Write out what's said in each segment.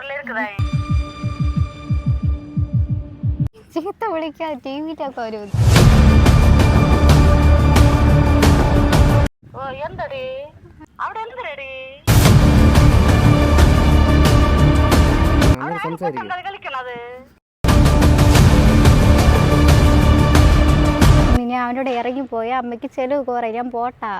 ബാംഗ്ലൂരിൽ இருக்குதா ചീത്ത വിളിക്കാതെ ടി വിയിലൊക്കെ ഒരു ഓ എന്തടി അവിടെ എന്തിനടി അങ്ങനെ സംസാരിക്കും കളി കളിക്കണത് ഇനി അവനോട് ഇറങ്ങിപ്പോയി അമ്മയ്ക്ക് ചെലവ് കുറേ ഞാൻ പോട്ടാ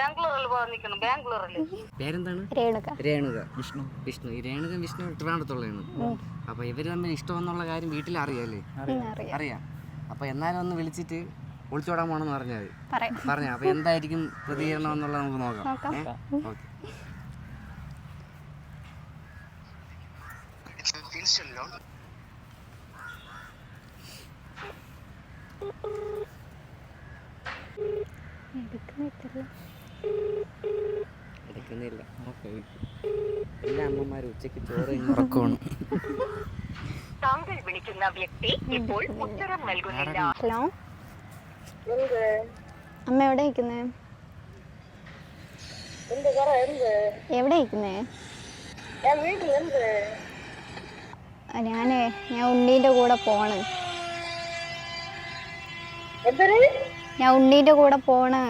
ബാംഗ്ലൂരിൽ പോകാൻ നിൽക്കുന്നു ബാംഗ്ലൂരിൽ പേരെന്താണ്? രേണുക. രേണുക. വിഷ്ണു. വിഷ്ണു. ഈ രേണുക വിഷ്ണു ട്രിവാണ്ടത്തുള്ളതാണ് അപ്പൊ ഇവർ തമ്മിൽ ഇഷ്ടമെന്നുള്ള കാര്യം വീട്ടിൽ അറിയാല്ലേ അറിയാം. അറിയാം. അപ്പൊ എന്നാലും ഒന്ന് വിളിച്ചിട്ട് ഒളിച്ചോടാൻ പോണെന്ന് പറഞ്ഞാൽ പറഞ്ഞ അപ്പൊ എന്തായിരിക്കും പ്രതികരണം എന്നുള്ളത് നമുക്ക് നോക്കാം. നോക്കാം. ഓക്കെ എടുക്കുന്നില്ല എല്ലാ അമ്മമാരും ഉച്ചയ്ക്ക് ചോറ് ഉറക്കമാണ്. താങ്കൾ വിളിക്കുന്ന വ്യക്തി ഇപ്പോൾ ഉത്തരം നൽകുന്നില്ല. ഹലോ. അമ്മ എവിടെ ഇരിക്കുന്നേ? എവിടെ ഇരിക്കുന്നേ? ഞാനേ ഞാൻ ഉണ്ണീന്റെ കൂടെ പോണ്. ഞാൻ ഉണ്ണീന്റെ കൂടെ പോണ്.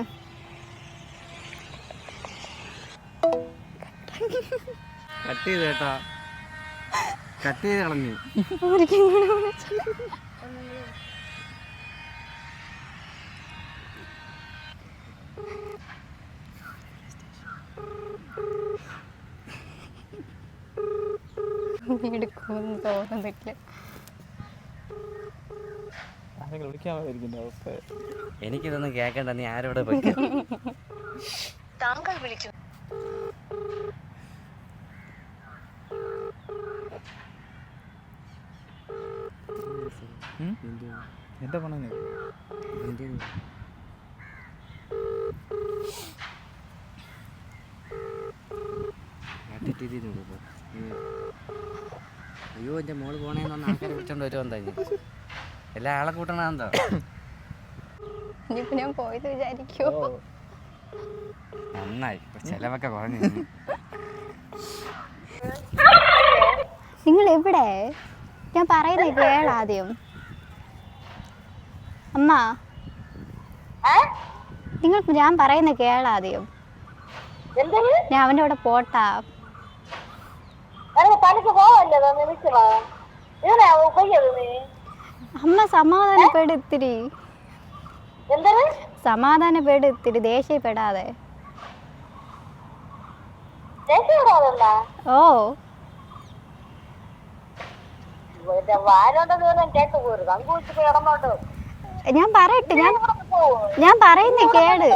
കട്ട് ചെയ്ത് കേട്ടാ. കട്ട് ചെയ്ത് കളഞ്ഞു. എടുക്കുമെന്ന് തോന്നുന്നില്ല. എനിക്കിതൊന്നും കേക്കണ്ട നീ ആരോടെ താങ്കൾ വിളിച്ചു എന്താ പണത് അയ്യോ എന്റെ മോൾ പോണേന്ന് പറഞ്ഞ ആൾക്കാരെ വിളിച്ചോണ്ട് വരുമോ എന്താ ഇനി? എല്ലാ ആളെ കൂട്ടണാന്തോ ഇനിയിപ്പോ ഞാൻ പോയത് വിചാരിക്കോ നന്നായി. ഇപ്പൊ ചെലവൊക്കെ കുറഞ്ഞു നിങ്ങൾ എവിടെ ഞാൻ പറയുന്നത് കേളാദ്യം അമ്മ. നിങ്ങൾ ഞാൻ പറയുന്നത് കേള ആദ്യം. ഞാൻ അവന്റെ കൂടെ പോട്ടാ. അമ്മ സമാധാനപ്പെട് ഇത്തിരി സമാധാനപ്പെട് ഇത്തിരി ദേഷ്യപ്പെടാതെ ഓ വാരോണ്ടെന്ന് പറഞ്ഞാൽ കേട്ട് പോരുത് അങ്ങ് വെച്ചിട്ട് കിടന്നോട്ട് ഞാൻ പറയട്ടെ ഞാൻ ഞാൻ പറയുന്ന കേട്.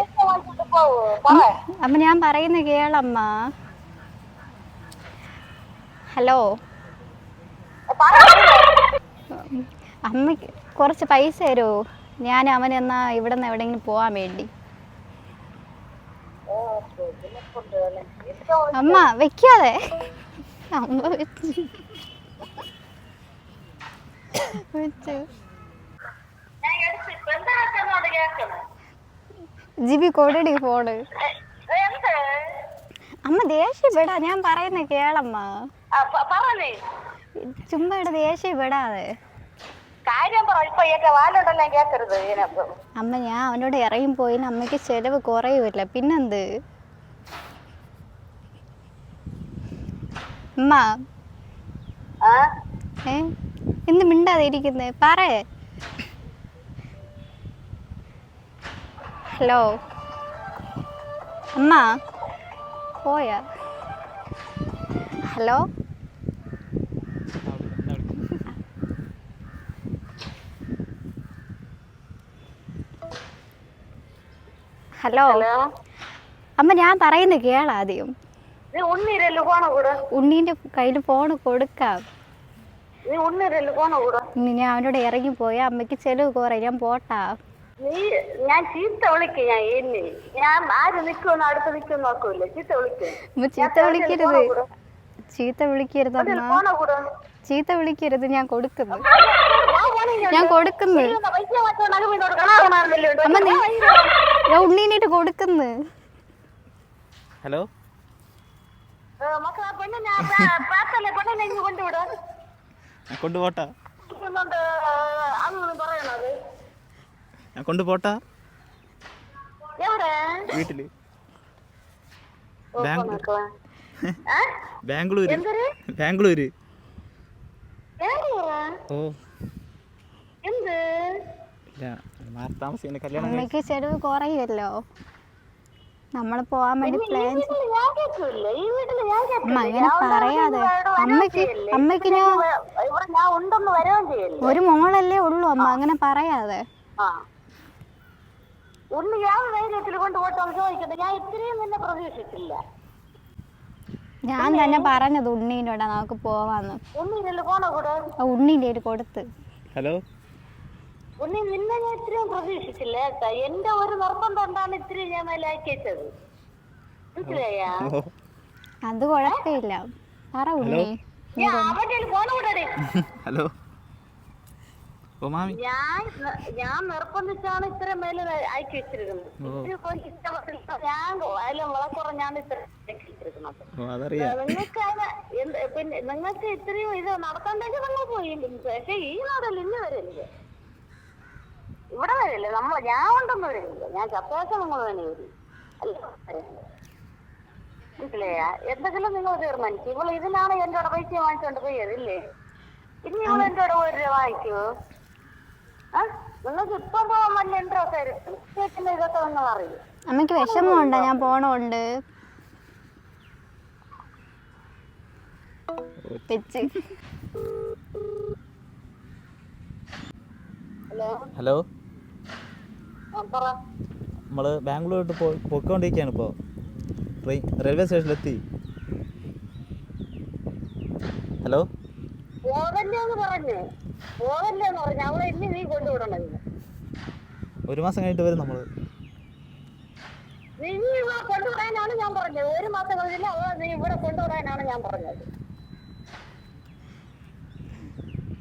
പറ. അമ്മ ഞാൻ പറയുന്ന കേളമ്മ. ഹലോ. അമ്മയ്ക്ക് കുറച്ച് പൈസ തരുമോ ഞാൻ അവൻ എന്നാ ഇവിടെ നിന്ന് എവിടെയെങ്കിലും പോവാൻ വേണ്ടി. അമ്മ വെക്കാതെ. അമ്മ വെച്ച് വെച്ചു ജിബി കൊടടി ഫോണ്. അമ്മ ദേഷ്യപ്പെടാ ഞാൻ പറയുന്ന കേളമ്മ. ചുമ്മാ ഇവിടെ ദേഷ്യപ്പെടാതെ. അമ്മ ഞാൻ അവനോട് ഇറങ്ങി പോയി അമ്മയ്ക്ക് ചെലവ് കുറയുമില്ല പിന്നെന്ത്? അമ്മ ഏ? എന്ത് മിണ്ടാതെ ഇരിക്കുന്നേ പറയേ. ഹലോ. അമ്മ. പോയാ? ഹലോ. ഹലോ. അമ്മ ഞാൻ പറയുന്നത് കേളാദ്യം ഉണ്ണീന്റെ കയ്യിൽ ഫോൺ കൊടുക്കാം നീ ഉണ്ണീരല്ലോ പോണ കൂടെ ഇനി ഞാൻ അവനോട് പോയ അമ്മയ്ക്ക് ചെലവ് കുറേ ഞാൻ പോട്ടാ. നീ ഞാൻ ചീത്ത വിളിക്ക ഞാൻ എന്നെ. ഞാൻ ആര് നിക്കുമെന്ന് അടുത്ത് നിൽക്കും നോക്കൂല്ലേ ചീത്ത വിളിക്കും. ചീത്ത വിളിക്കരുത്. ചീത്ത വിളിക്കരുത് ചീത്ത വിളിക്കരുത് ഞാൻ കൊടുക്കുന്നു. ഞാൻ കൊടുക്കുന്നു. അമ്മ നീ ഞാൻ ഉണ്ണീനായിട്ട് കൊടുക്കുന്നു. ഹലോ? മക്കളെ പെണ്ണിനെ പാത്തല്ലേ പെണ്ണിനെ ഇങ്ങ് കൊണ്ട് അതൊന്നും ഞാൻ കൊണ്ട് പോട്ടാ വീട്ടിൽ. ബാംഗ്ലൂർ. ബാംഗ്ലൂര്? ഓ. എന്ത്? മാറി താമസിക്കുന്ന കല്യാണം കുറയുമല്ലോ നമ്മൾ പോവാൻ വേണ്ടി പ്ലാൻ. അമ്മ അങ്ങനെ പറയാതെ. അമ്മയ്ക്ക് അമ്മയ്ക്ക് അമ്മയ്ക്ക് അമ്മയ്ക്ക് ഞാൻ- ഞാൻ- ഞാൻ ഉണ്ടെന്ന് വരാൻ ചെയ്യല്ലേ? ഒരു മോളല്ലേ ഉള്ളൂ അമ്മ അങ്ങനെ പറയാതെ. ഒന്ന് ഞാൻ ധൈര്യത്തിൽ കൊണ്ട് പോട്ടോ ചോദിക്കട്ടെ. ഞാൻ ഇത്രയും നിന്നെ പ്രതീക്ഷിച്ചില്ല ഞാൻ തന്നെ പറഞ്ഞത് ഉണ്ണീനോടാ നമുക്ക് പോവാന്ന്. ആ ഉണ്ണീന്റെ കൊടുത്ത്. ഹലോ? ഉണ്ണി നിന്നെ ഞാൻ ഇത്രയും പ്രതീക്ഷിച്ചില്ല? കേട്ടാ എന്റെ ഒരു നിർബന്ധം കൊണ്ടാണ് ഇത്രയും ഞാൻ മേലാക്കി വെച്ചത്. മനസ്സിലായാ? അത് കുഴപ്പമില്ല. പറ ഉണ്ണി. ഞാൻ അവന്റെ ഫോൺ കൂടെ ഹലോ. ഓ മാമി. ഞാൻ ഞാൻ നിർബന്ധിച്ചാണ് ഇത്ര മേലെ അയച്ചു വെച്ചിരിക്കുന്നത്. ഞാൻ അതിലും വളക്കുറഞ്ഞാണ് ഇത്ര നിങ്ങൾക്ക് പിന്നെ നിങ്ങൾക്ക് ഇത്രയും ഇത് നടത്തണ്ടെങ്കിൽ നിങ്ങൾ പോയി. പക്ഷെ ഈ നാടല്ല ഇന്ന് വരില്ല? ഇവിടെ വരില്ല? നമ്മൾ ഞാൻ ഉണ്ടെന്ന് വരില്ല ഞാൻ ചത്താഴ്ച നിങ്ങൾ തന്നെ വരും മനസ്സിലായാ? എന്തെങ്കിലും നിങ്ങൾ തീർമാനിച്ചു ഇവൾ ഇതിനാണ് എന്റെ അവിടെ പൈസ വാങ്ങിച്ചോണ്ട് പോയതില്ലേ? ഇനി നിങ്ങൾ എന്റെ അവിടെ ഒരു രൂപ വാങ്ങിക്കുവോ? ആ? നിങ്ങൾക്ക് ഇപ്പം പോകാൻ വലിയ ഇൻട്രസ്റ്റ് കേൾക്കുന്ന ഇതൊക്കെ നിങ്ങൾ അറിയും. അമ്മയ്ക്ക് വിഷമമുണ്ടോ ഞാൻ പോണോണ്ട്. ഹലോ? ഹലോ? നമ്മൾ ബാംഗ്ലൂരോട്ട് പോ പൊയ്ക്കൊണ്ടിരിക്കുകയാണ് ഇപ്പോൾ ട്രെയിൻ റെയിൽവേ സ്റ്റേഷനിലെത്തി. ഹലോ? ഒരു മാസം കഴിഞ്ഞിട്ട് വരും നമ്മൾ. നീ ഇവിടെ കൊണ്ടുവിടാനാണ് ഞാൻ പറഞ്ഞത്. ഒരു മാസം കഴിഞ്ഞില്ല അവ നീ ഇവിടെ കൊണ്ടുവരാനാണ് ഞാൻ പറഞ്ഞത്.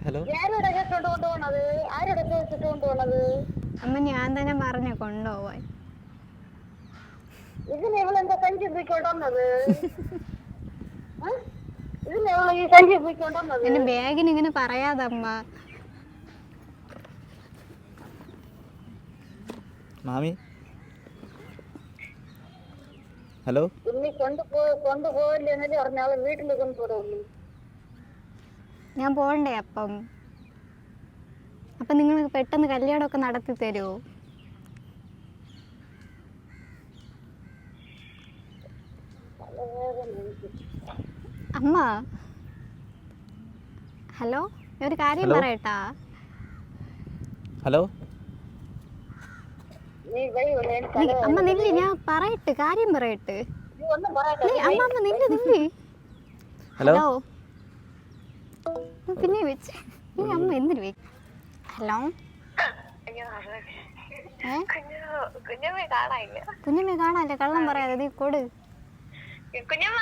ഹലോ. അമ്മ ഞാൻ തന്നെ പറഞ്ഞ കൊണ്ടുപോവാൻ. ഇതിന് ഇവളെന്താ സഞ്ചി തൂക്കൊണ്ടുവന്നത് എന്റെ ബാഗിന് ഇങ്ങനെ പറയാതമ്മ. മാമി. ഹലോ. കൊണ്ടുപോ കൊണ്ടുപോകില്ല എന്നല്ലേ പറഞ്ഞ? അവളെ വീട്ടിൽ കൊണ്ടുപോകുന്നു ഞാൻ പോണ്ടേ അപ്പം? അപ്പം നിങ്ങൾ പെട്ടെന്ന് കല്യാണമൊക്കെ നടത്തി തരുമോ? അമ്മ? ഹലോ? ഞാൻ ഒരു കാര്യം? പറയട്ടാ. ഹലോ? അമ്മ നില്ല ഞാൻ പറയട്ടെ കാര്യം പറയട്ടെ. അമ്മ അമ്മ നില്ല നില്ല. ഹലോ? ഹലോ? പിന്നെ വെച്ച് നീ അമ്മ എന്തിനു വെ ഹലോ? കുഞ്ഞമ്മ കാണാല്ലേ കള്ളം പറയാതെ നീ കൊടു. കുഞ്ഞമ്മ.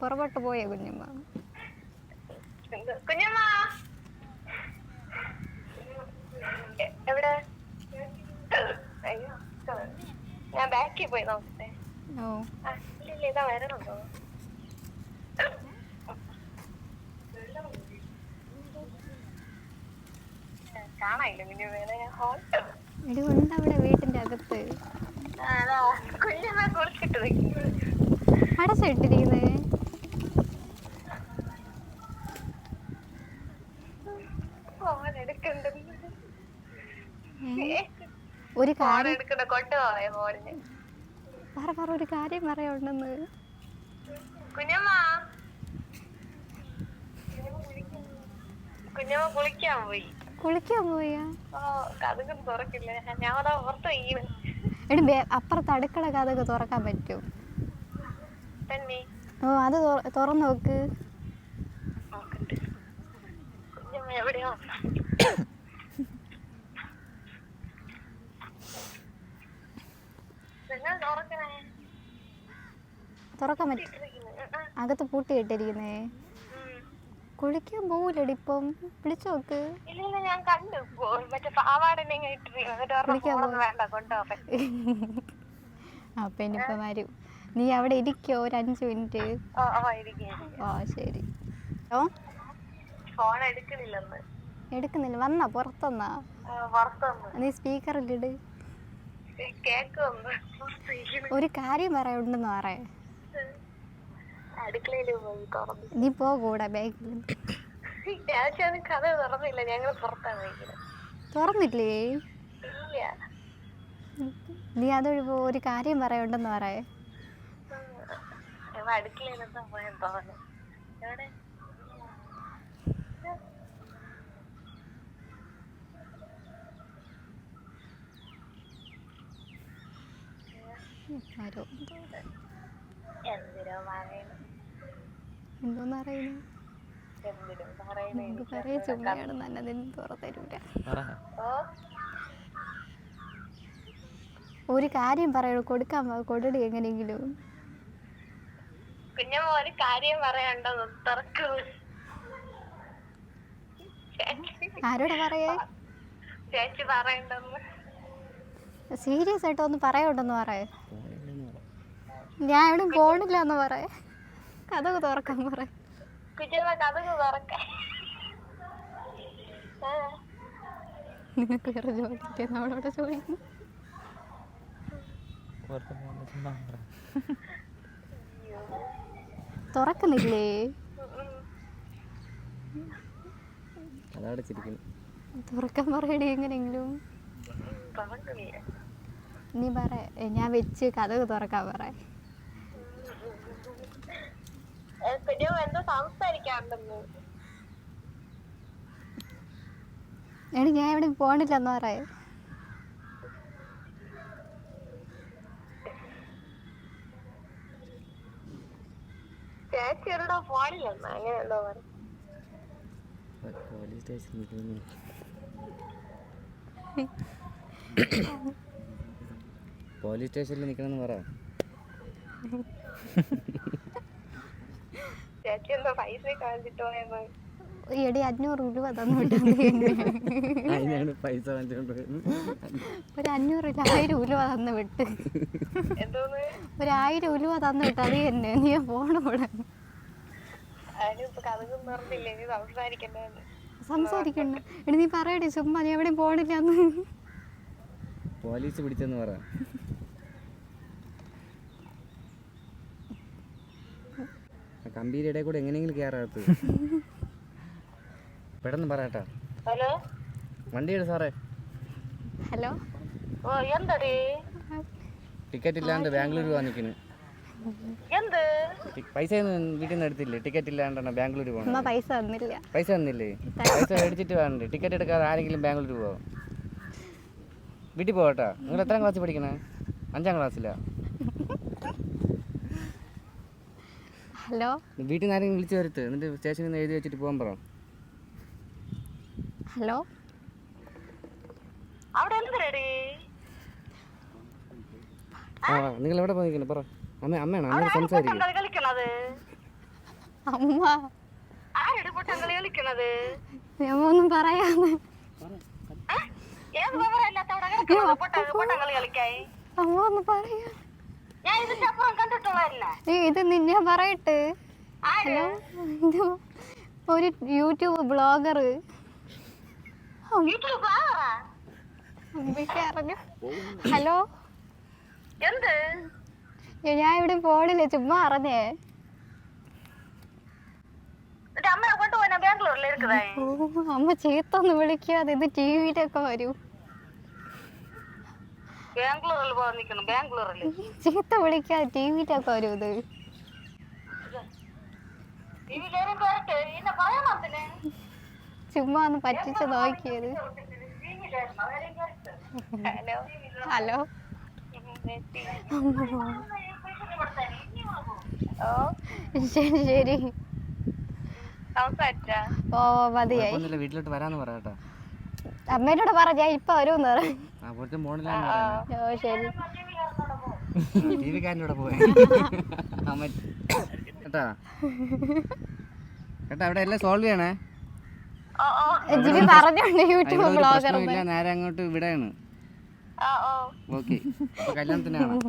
പോയ പോയേ കുഞ്ഞമ്മ? കുഞ്ഞമ്മ. എവിടെ? ഞാൻ ബാക്കിൽ പോയി നോക്കട്ടെ. ഓ. ഇല്ല ഇതാ വരണുണ്ടോ? കാണാനില്ല ഞാൻ എടി ഉണ്ട് അവിടെ വീട്ടിന്റെ അകത്ത്. കുഞ്ഞമ്മ കുളിച്ചിട്ട് ഒരു കാര്യം പറ പറ ഒരു കാര്യം പറയണ്ടെന്ന് കുഞ്ഞമ്മ? കുഞ്ഞമ്മ കുളിക്കാൻ പോയി. കുളിക്കാൻ പോയാ കഥകം തുറക്കില്ല? ഞാൻ ഓർത്ത് എടി അപ്പുറത്ത് അടുക്കള കഥയൊക്കെ തുറക്കാൻ പറ്റും ഓ അത് തുറന്നു നോക്ക്. തുറക്കാൻ പറ്റും അകത്ത് പൂട്ടി ഇട്ടിരിക്കുന്നേ. കുളിക്കാൻ പോവില്ലടി ഇപ്പം. വിളിച്ചു നോക്ക്. ഇല്ല ഞാൻ കണ്ടു. മറ്റേ പാവാടനെ വേണ്ട കൊണ്ടുപോകാൻ അപ്പൊ ഇനിയിപ്പൊ വരും. നീ അവിടെ ഇരിക്കോ? ഒരു അഞ്ചു മിനിറ്റ്. ഓ ശരി. ഓ? ഫോൺ എടുക്കണില്ലെന്ന്. എടുക്കുന്നില്ല. വന്നാ പുറത്തന്നാ. നീ സ്പീക്കറിലിട്. കേക്കൊന്ന് ഒരു കാര്യം പറയുണ്ടെന്ന് പറയാ അടുക്കളയിൽ പോയി തുറന്നു. നീ പോ കൂടെ ബാഗിൽ ഞാൻ കഥ തുറന്നില്ല ഞങ്ങൾ പുറത്താണ് കഴിക്കുന്നത് തുറന്നില്ലേ? ഇല്ല. നീ അതൊഴി പോ ഒരു കാര്യം പറയണ്ടെന്ന് പറയേ. ഞങ്ങൾ പോയാൽ തോന്നുന്നു. എവിടെ? എന്തിനോ പറയണു എന്തോന്ന് പറയുന്നു? എന്തിനോ പറയണു നമുക്ക് പറയാ ചുമ്മയാണ് നല്ലതിന് തുറത്തരൂല. ഒരു കാര്യം പറയണു കൊടുക്കാൻ കൊടുടി എങ്ങനെയെങ്കിലും. പിന്നെ ഒരു കാര്യം പറയണ്ടോ? ചേച്ചി. പറയേ? ചേച്ചി പറയണ്ടെന്ന്? സീരിയസ് ആയിട്ട് ഒന്ന് പറയണ്ടെന്ന് പറയേ ഞാൻ എവിടെയും പോണില്ല എന്ന് പറയേ. കഥ തുറക്കാൻ പറ. കഥക് തുറക്കാൻ ആ, നിങ്ങൾക്ക് വേറെ പോകുന്ന ചുമ്മാ പറ. തുറക്കുന്നില്ലേ? തുറക്കാൻ പറയടി എങ്ങനെയെങ്കിലും. തുറക്കില്ല നീ പറ ഞാൻ വെച്ച് കഥ തുറക്കാൻ പറ. എന്തോ സംസാരിക്കാണ്ടെന്ന് എടി ഞാൻ എവിടെ പറയേ. അങ്ങനെ എന്തോ പറയും പോലീസ് സ്റ്റേഷനിൽ നിൽക്കുന്നു. പോലീസ് സ്റ്റേഷനിൽ നിൽക്കണമെന്ന് പറ. ചേച്ചി എന്തോ പൈസ കാണിച്ചിട്ട് പോയെന്ന് എടി അഞ്ഞൂറ് രൂപ തന്നു വിട്ടാൽ മതി എന്നെ. അതിനാണ് പൈസ. ഒരു അഞ്ഞൂറ് ഇല്ല ആയിരം ഉലുവ തന്നു വിട്ട്. ഒരു ആയിരം ഉലുവ തന്നു വിട്ട് അത് തന്നെ. നീ പോണോടെ സംസാരിക്കണ്ട. എടി നീ പറയടി ചുമ്മാ നീ എവിടെയും പോണില്ലെന്ന്. പോലീസ് പിടിച്ചെന്ന് പറ. കമ്പിയുടെ ഇടയിൽ കൂടെ എങ്ങനെയെങ്കിലും കയറാത്ത പെട്ടെന്ന് പറയട്ടാ. ഹലോ? വണ്ടിയുടെ സാറേ. ഹലോ? ഓ എന്തടി? ടിക്കറ്റ് ഇല്ലാണ്ട് ബാംഗ്ലൂർ പോകാൻ നിൽക്കുന്നു എന്ത്? പൈസ ഒന്നും വീട്ടിൽ നിന്ന് എടുത്തില്ലേ? ടിക്കറ്റ് ഇല്ലാണ്ടാണ് ബാംഗ്ലൂർ പോകണം പൈസ തന്നില്ല. പൈസ തന്നില്ലേ? പൈസ മേടിച്ചിട്ട് വേണ്ടേ? ടിക്കറ്റ് എടുക്കാതെ ആരെങ്കിലും ബാംഗ്ലൂർ പോവാം? വീട്ടിൽ പോകട്ടോ നിങ്ങൾ എത്രാം ക്ലാസ്സിൽ പഠിക്കണേ? അഞ്ചാം ക്ലാസ്സിലാ ഹലോ? വീട്ടിൽ നിന്ന് ആരെങ്കിലും വിളിച്ച് വരുത്ത് എന്നിട്ട് സ്റ്റേഷനിൽ നിന്ന് എഴുതി വെച്ചിട്ട് പോകാൻ പറ. ഹലോ? നിങ്ങൾ എവിടെ പോയി നിൽക്കുന്നത് പറ. അമ്മ അമ്മയാണ്? അമ്മ സംസാരിക്കും. അമ്മ. ഒന്നും പറയാന്ന്. അമ്മ ഒന്ന് പറയാ. ഇത് നിന്നെ പറയട്ടെ. ഹലോ? ഇത് ഒരു യൂട്യൂബ് ബ്ലോഗർ ഹലോ? എന്ത്? ഞാൻ ഇവിടെ പോണില്ല ചുമ്മാ അറിഞ്ഞേ. അമ്മ ചീത്തൊന്ന് വിളിക്കാതെ ഇത് ടി വിയിലൊക്കെ വരും. ബാംഗ്ലൂരിൽ പോകാൻ നിൽക്കണം ബാംഗ്ലൂരിൽ ചീത്ത വിളിക്കാതെ ടി വിയിലൊക്കെ വരും ഇത് എന്നെ ചുമ്മാ ഒന്ന് പറ്റിച്ച് നോക്കിയത്. ഹലോ. ഹലോ. ഓ ശരി ശരി. ഓ മതിയായി. വീട്ടിലോട്ട് വരാന്ന് പറ കേട്ടോ. അമ്മേനോട് പറ ഞാൻ ഇപ്പൊ വരും പറ. ആ പുറത്ത് മോണിലാണ് ഓ ശരി. ടി വിക്കാരന്റെ കൂടെ പോയി. അമ്മ കേട്ടാ? കേട്ടാ അവിടെ എല്ലാം സോൾവ് ചെയ്യണേ? ജിബി പറഞ്ഞോണ്ട് യൂട്യൂബ് ബ്ലോഗർ നേരെ അങ്ങോട്ട് വിടാണ് ഓക്കെ കല്യാണത്തിനാണ്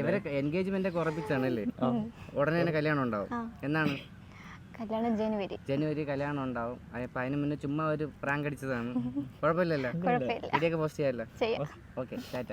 ഇവരെ എൻഗേജ്മെന്റ് ഉറപ്പിച്ചാണല്ലേ? ഉടനെ തന്നെ കല്യാണം ഉണ്ടാവും. എന്നാണ്? കല്യാണം ജനുവരി. ജനുവരി കല്യാണം ഉണ്ടാവും. അപ്പൊ അതിന് മുന്നേ ചുമ്മാ ഒരു പ്രാങ്ക് അടിച്ചതാണ് കുഴപ്പമില്ലല്ലോ? കുഴപ്പമില്ല. വീഡിയോ ഒക്കെ പോസ്റ്റ് ചെയ്യാമല്ലോ? ചെയ്യാം. Okay tata.